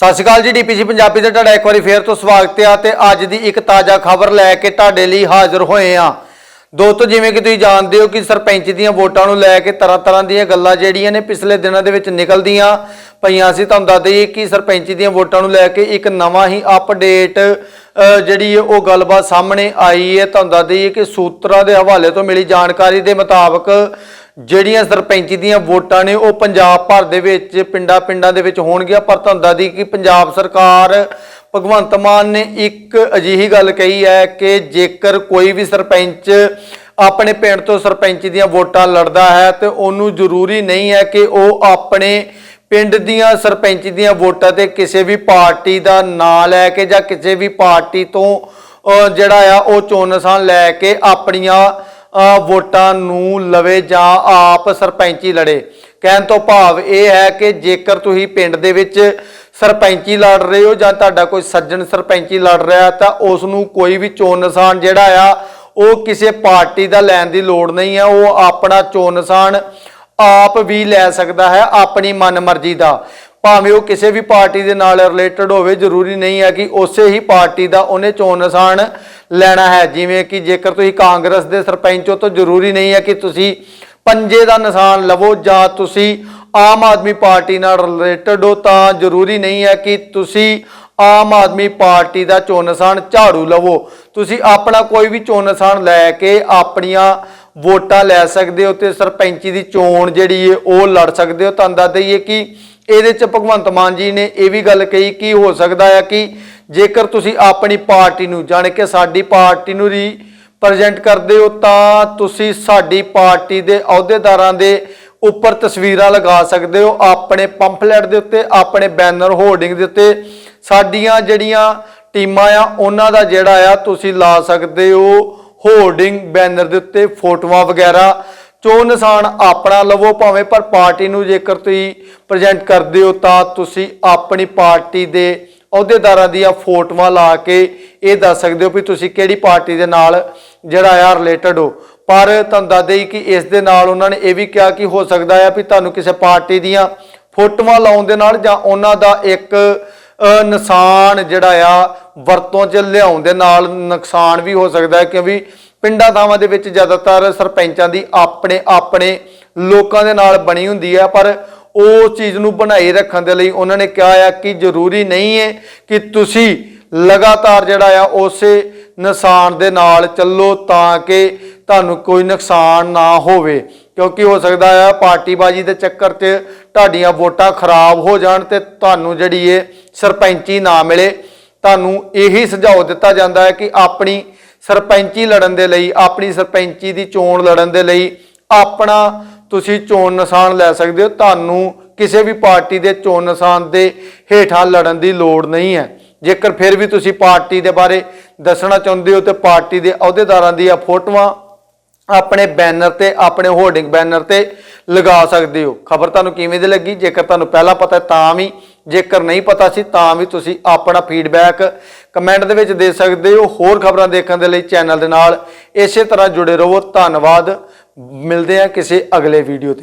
ਸਤਿ ਸ਼੍ਰੀ ਅਕਾਲ ਜੀ, ਡੀਪੀਸੀ ਪੰਜਾਬੀ ਤੇ ਤੁਹਾਡਾ ਇੱਕ ਵਾਰੀ ਫੇਰ ਤੋਂ ਸਵਾਗਤ ਹੈ ਤੇ ਅੱਜ ਦੀ ਇੱਕ ਤਾਜ਼ਾ ਖਬਰ ਲੈ ਕੇ ਤੁਹਾਡੇ ਲਈ ਹਾਜ਼ਰ ਹੋਏ ਆ ਦੋਸਤੋ, ਜਿਵੇਂ ਕਿ ਤੁਸੀਂ ਜਾਣਦੇ ਹੋ ਕਿ ਸਰਪੰਚ ਦੀਆਂ ਵੋਟਾਂ ਨੂੰ ਲੈ ਕੇ ਤਰ੍ਹਾਂ ਤਰ੍ਹਾਂ ਦੀਆਂ ਗੱਲਾਂ ਜਿਹੜੀਆਂ ਨੇ ਪਿਛਲੇ ਦਿਨਾਂ ਦੇ ਵਿੱਚ ਨਿਕਲਦੀਆਂ। ਪਈਆਂ ਸੀ, ਤੁਹਾਨੂੰ ਦੱਸ ਦਈਏ ਕਿ ਸਰਪੰਚ ਦੀਆਂ ਵੋਟਾਂ ਨੂੰ ਲੈ ਕੇ ਇੱਕ ਨਵਾਂ ਹੀ ਅਪਡੇਟ ਜਿਹੜੀ ਹੈ ਉਹ ਗੱਲਬਾਤ ਸਾਹਮਣੇ ਆਈ ਹੈ। ਤੁਹਾਨੂੰ ਦੱਸ ਦਈਏ ਕਿ ਸੂਤਰਾਂ ਦੇ ਹਵਾਲੇ ਤੋਂ ਮਿਲੀ ਜਾਣਕਾਰੀ ਦੇ ਮੁਤਾਬਕ ਜਿਹੜੀਆਂ ਸਰਪੰਚੀ ਦੀਆਂ ਵੋਟਾਂ ਨੇ ਉਹ ਪੰਜਾਬ ਭਰ ਦੇ ਵਿੱਚ ਪਿੰਡਾਂ ਪਿੰਡਾਂ ਦੇ ਵਿੱਚ ਹੋਣਗੀਆਂ। ਪਰ ਤੁਹਾਨੂੰ ਦੱਸ ਦਈ ਕਿ ਪੰਜਾਬ ਸਰਕਾਰ, ਭਗਵੰਤ ਮਾਨ ਨੇ ਇੱਕ ਅਜਿਹੀ ਗੱਲ ਕਹੀ ਹੈ ਕਿ ਜੇਕਰ ਕੋਈ ਵੀ ਸਰਪੰਚ ਆਪਣੇ ਪਿੰਡ ਤੋਂ ਸਰਪੰਚ ਦੀਆਂ ਵੋਟਾਂ ਲੜਦਾ ਹੈ, ਤੇ ਉਹਨੂੰ ਜ਼ਰੂਰੀ ਨਹੀਂ ਹੈ ਕਿ ਉਹ ਆਪਣੇ ਪਿੰਡ ਦੀਆਂ ਸਰਪੰਚ ਦੀਆਂ ਵੋਟਾਂ ਤੇ ਕਿਸੇ ਵੀ ਪਾਰਟੀ ਦਾ ਨਾਂ ਲੈ ਕੇ ਜਾਂ ਕਿਸੇ ਵੀ ਪਾਰਟੀ ਤੋਂ ਜਿਹੜਾ ਆ, ਉਹ ਚੋਣ ਨਿਸ਼ਾਨ ਲੈ ਕੇ ਆਪਣੀਆਂ ਵੋਟਾਂ ਨੂੰ ਲਵੇ ਜਾਂ ਆਪ ਸਰਪੰਚੀ ਲੜੇ। ਕਹਿਣ ਤੋਂ ਭਾਵ ਇਹ ਹੈ ਕਿ ਜੇਕਰ ਤੁਸੀਂ ਪਿੰਡ ਦੇ ਵਿੱਚ ਸਰਪੰਚੀ ਲੜ ਰਹੇ ਹੋ ਜਾਂ ਤੁਹਾਡਾ ਕੋਈ ਸੱਜਣ ਸਰਪੰਚੀ ਲੜ ਰਿਹਾ ਤਾਂ ਉਸ ਨੂੰ ਕੋਈ ਵੀ ਚੋਣ ਨਿਸ਼ਾਨ ਜਿਹੜਾ ਆ, ਉਹ ਕਿਸੇ ਪਾਰਟੀ ਦਾ ਲੈਣ ਦੀ ਲੋੜ ਨਹੀਂ ਹੈ। ਉਹ ਆਪਣਾ ਚੋਣ ਨਿਸ਼ਾਨ ਆਪ ਵੀ ਲੈ ਸਕਦਾ ਹੈ, ਆਪਣੀ ਮਨਮਰਜ਼ੀ ਦਾ। ਭਾਵੇਂ ਉਹ ਕਿਸੇ ਵੀ ਪਾਰਟੀ ਦੇ ਨਾਲ ਰਿਲੇਟਡ ਹੋਵੇ, ਜ਼ਰੂਰੀ ਨਹੀਂ ਹੈ ਕਿ ਉਸੇ ਹੀ ਪਾਰਟੀ ਦਾ ਉਹਨੇ ਚੋਣ ਨਿਸ਼ਾਨ ਲੈਣਾ ਹੈ। ਜਿਵੇਂ ਕਿ ਜੇਕਰ ਤੁਸੀਂ ਕਾਂਗਰਸ ਦੇ ਸਰਪੰਚ ਹੋ, ਤਾਂ ਜ਼ਰੂਰੀ ਨਹੀਂ ਹੈ ਕਿ ਤੁਸੀਂ ਪੰਜੇ ਦਾ ਨਿਸ਼ਾਨ ਲਵੋ ਜਾਂ ਤੁਸੀਂ ਆਮ ਆਦਮੀ ਪਾਰਟੀ ਨਾਲ ਰਿਲੇਟਡ ਹੋ, ਤਾਂ ਜ਼ਰੂਰੀ ਨਹੀਂ ਹੈ ਕਿ ਤੁਸੀਂ ਆਮ ਆਦਮੀ ਪਾਰਟੀ ਦਾ ਚੋਣ ਨਿਸ਼ਾਨ ਝਾੜੂ ਲਵੋ। ਤੁਸੀਂ ਆਪਣਾ ਕੋਈ ਵੀ ਚੋਣ ਨਿਸ਼ਾਨ ਲੈ ਕੇ ਆਪਣੀਆਂ ਵੋਟਾਂ ਲੈ ਸਕਦੇ ਹੋ ਤੇ ਸਰਪੰਚੀ ਦੀ ਚੋਣ ਜਿਹੜੀ ਹੈ ਉਹ ਲੜ ਸਕਦੇ ਹੋ। ਤੁਹਾਨੂੰ ਦੱਸ ਦਈਏ ਕਿ ਇਹਦੇ ਚ ਭਗਵੰਤ ਮਾਨ ਜੀ ਨੇ ਇਹ ਵੀ ਗੱਲ ਕਹੀ ਕਿ ਹੋ ਸਕਦਾ ਹੈ ਕਿ ਜੇਕਰ ਤੁਸੀਂ ਆਪਣੀ ਪਾਰਟੀ ਨੂੰ, ਜਾਣ ਕੇ ਸਾਡੀ ਪਾਰਟੀ ਨੂੰ ਰੀ ਰੀਪ੍ਰੈਜ਼ੈਂਟ ਕਰਦੇ ਹੋ, ਤਾਂ ਤੁਸੀਂ ਸਾਡੀ ਪਾਰਟੀ ਦੇ ਅਹੁਦੇਦਾਰਾਂ ਦੇ ਉੱਪਰ ਤਸਵੀਰਾਂ ਲਗਾ ਸਕਦੇ ਹੋ, ਆਪਣੇ ਪੰਫਲੇਟ ਦੇ ਉੱਤੇ, ਆਪਣੇ ਬੈਨਰ ਹੋਰਡਿੰਗ ਦੇ ਉੱਤੇ। ਸਾਡੀਆਂ ਜਿਹੜੀਆਂ ਟੀਮਾਂ ਆ, ਉਹਨਾਂ ਦਾ ਜਿਹੜਾ ਆ, ਤੁਸੀਂ ਲਾ ਸਕਦੇ ਹੋ ਹੋਰਡਿੰਗ ਬੈਨਰ ਦੇ ਉੱਤੇ ਫੋਟੋਆਂ ਵਗੈਰਾ। ਚੋਣ ਨਿਸ਼ਾਨ ਆਪਣਾ ਲਵੋ ਭਾਵੇਂ ਪਰ ਪਾਰਟੀ ਨੂੰ ਜੇਕਰ ਤੁਸੀਂ ਪ੍ਰੈਜ਼ੈਂਟ ਕਰਦੇ ਹੋ ਤਾਂ ਤੁਸੀਂ ਆਪਣੀ ਪਾਰਟੀ ਦੇ ਅਹੁਦੇਦਾਰਾਂ ਦੀਆਂ ਫੋਟੋਆਂ ਲਾ ਕੇ ਇਹ ਦੱਸ ਸਕਦੇ ਹੋ ਵੀ ਤੁਸੀਂ ਕਿਹੜੀ ਪਾਰਟੀ ਦੇ ਨਾਲ ਜਿਹੜਾ ਆ ਰਿਲੇਟਡ ਹੋ। ਪਰ ਤੁਹਾਨੂੰ ਦੱਸ ਦੇਈ ਕਿ ਇਸ ਦੇ ਨਾਲ ਉਹਨਾਂ ਨੇ ਇਹ ਵੀ ਕਿਹਾ ਕਿ ਹੋ ਸਕਦਾ ਹੈ ਵੀ ਤੁਹਾਨੂੰ ਕਿਸੇ ਪਾਰਟੀ ਦੀਆਂ ਫੋਟੋਆਂ ਲਾਉਣ ਦੇ ਨਾਲ ਜਾਂ ਉਹਨਾਂ ਦਾ ਇੱਕ ਅ, ਨਿਸ਼ਾਨ ਜਿਹੜਾ ਆ ਵਰਤੋਂ 'ਚ ਲਿਆਉਣ ਦੇ ਨਾਲ ਨੁਕਸਾਨ ਵੀ ਹੋ ਸਕਦਾ ਹੈ ਕਿਉਂਕਿ ਪਿੰਡਾਂ ਥਾਵਾਂ ਦੇ ਵਿੱਚ ਜ਼ਿਆਦਾਤਰ ਸਰਪੰਚਾਂ ਦੀ ਆਪਣੇ ਆਪਣੇ ਲੋਕਾਂ ਦੇ ਨਾਲ ਬਣੀ ਹੁੰਦੀ ਹੈ ਪਰ ਉਹ ਚੀਜ਼ ਨੂੰ ਬਣਾਈ ਰੱਖਣ ਦੇ ਲਈ ਉਹਨਾਂ ਨੇ ਕਿਹਾ ਆ ਕਿ ਜ਼ਰੂਰੀ ਨਹੀਂ ਹੈ ਕਿ ਤੁਸੀਂ ਲਗਾਤਾਰ ਜਿਹੜਾ ਆ ਉਸੇ ਨਿਸ਼ਾਨ ਦੇ ਨਾਲ ਚੱਲੋ ਤਾਂ ਕਿ ਤੁਹਾਨੂੰ ਕੋਈ ਨੁਕਸਾਨ ਨਾ ਹੋਵੇ। ਕਿਉਂਕਿ ਹੋ ਸਕਦਾ ਆ ਪਾਰਟੀਬਾਜ਼ੀ ਦੇ ਚੱਕਰ 'ਚ ਤੁਹਾਡੀਆਂ ਵੋਟਾਂ ਖਰਾਬ ਹੋ ਜਾਣ ਤੇ ਤੁਹਾਨੂੰ ਜਿਹੜੀ ਇਹ ਸਰਪੰਚੀ ਨਾ ਮਿਲੇ। ਤੁਹਾਨੂੰ ਇਹੀ ਸੁਝਾਅ ਦਿੱਤਾ ਜਾਂਦਾ ਹੈ ਕਿ ਆਪਣੀ ਸਰਪੰਚੀ ਲੜਨ ਦੇ ਲਈ, ਆਪਣੀ ਸਰਪੰਚੀ ਦੀ ਚੋਣ ਲੜਨ ਦੇ ਲਈ, ਆਪਣਾ ਤੁਸੀਂ ਚੋਣ ਨਿਸ਼ਾਨ ਲੈ ਸਕਦੇ ਹੋ। ਤੁਹਾਨੂੰ ਕਿਸੇ ਵੀ ਪਾਰਟੀ ਦੇ ਚੋਣ ਨਿਸ਼ਾਨ ਦੇ ਹੇਠਾਂ ਲੜਨ ਦੀ ਲੋੜ ਨਹੀਂ ਹੈ। ਜੇਕਰ ਫਿਰ ਵੀ ਤੁਸੀਂ ਪਾਰਟੀ ਦੇ ਬਾਰੇ ਦੱਸਣਾ ਚਾਹੁੰਦੇ ਹੋ, ਤੇ ਪਾਰਟੀ ਦੇ ਅਹੁਦੇਦਾਰਾਂ ਦੀਆਂ ਫੋਟੋਆਂ ਆਪਣੇ ਬੈਨਰ ਤੇ, ਆਪਣੇ ਹੋਰਡਿੰਗ ਬੈਨਰ ਤੇ ਲਗਾ ਸਕਦੇ ਹੋ। ਖਬਰ ਤੁਹਾਨੂੰ ਕਿਵੇਂ ਦੀ ਲੱਗੀ? ਜੇਕਰ ਤੁਹਾਨੂੰ ਪਹਿਲਾਂ ਪਤਾ ਤਾਂ ਵੀ ਜੇਕਰ ਨਹੀਂ ਪਤਾ ਸੀ ਤਾਂ ਵੀ ਤੁਸੀਂ ਆਪਣਾ ਫੀਡਬੈਕ ਕਮੈਂਟ ਦੇ ਵਿੱਚ ਦੇ ਸਕਦੇ ਹੋ। ਹੋਰ ਖਬਰਾਂ ਦੇਖਣ ਦੇ ਲਈ ਚੈਨਲ ਦੇ ਨਾਲ ਇਸੇ ਤਰ੍ਹਾਂ ਜੁੜੇ ਰਹੋ। ਧੰਨਵਾਦ। ਮਿਲਦੇ ਹਾਂ ਕਿਸੇ ਅਗਲੇ ਵੀਡੀਓ ਤੇ।